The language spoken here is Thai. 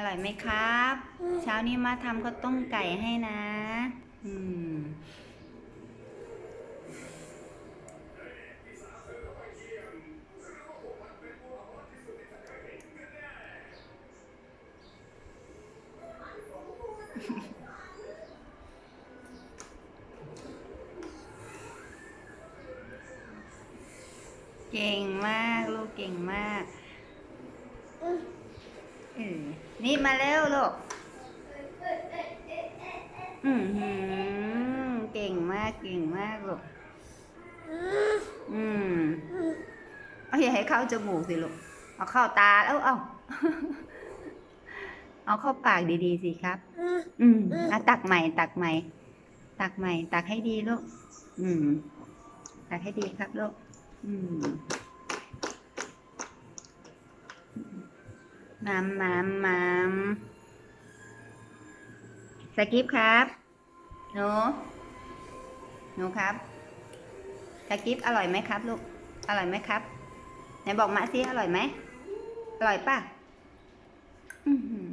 อร่อยไหมครับ เช้านี้มาทำข้าวต้มไก่ให้นะ อืมเก่งมาก ลูกเก่งมากเออนี่มาเร็วลูกอือหือเก่งมากเก่งมากลูกอืมเอาอย่าให้เข้าจมูกสิลูกเอาเข้าตาแล้วเอาเอาเข้าปากดีๆสิครับ อืมอะตักใหม่ตักใหม่ ตักใหม่ ตักให้ดีลูก อืม ตักให้ดีครับลูก อืม มัมมัมมัมสกิปครับหนูหนูครับสกิปอร่อยไหมครับลูก อร่อยไหมครับ ไหนบอกมาสิอร่อยไหม อร่อยป่ะ อือ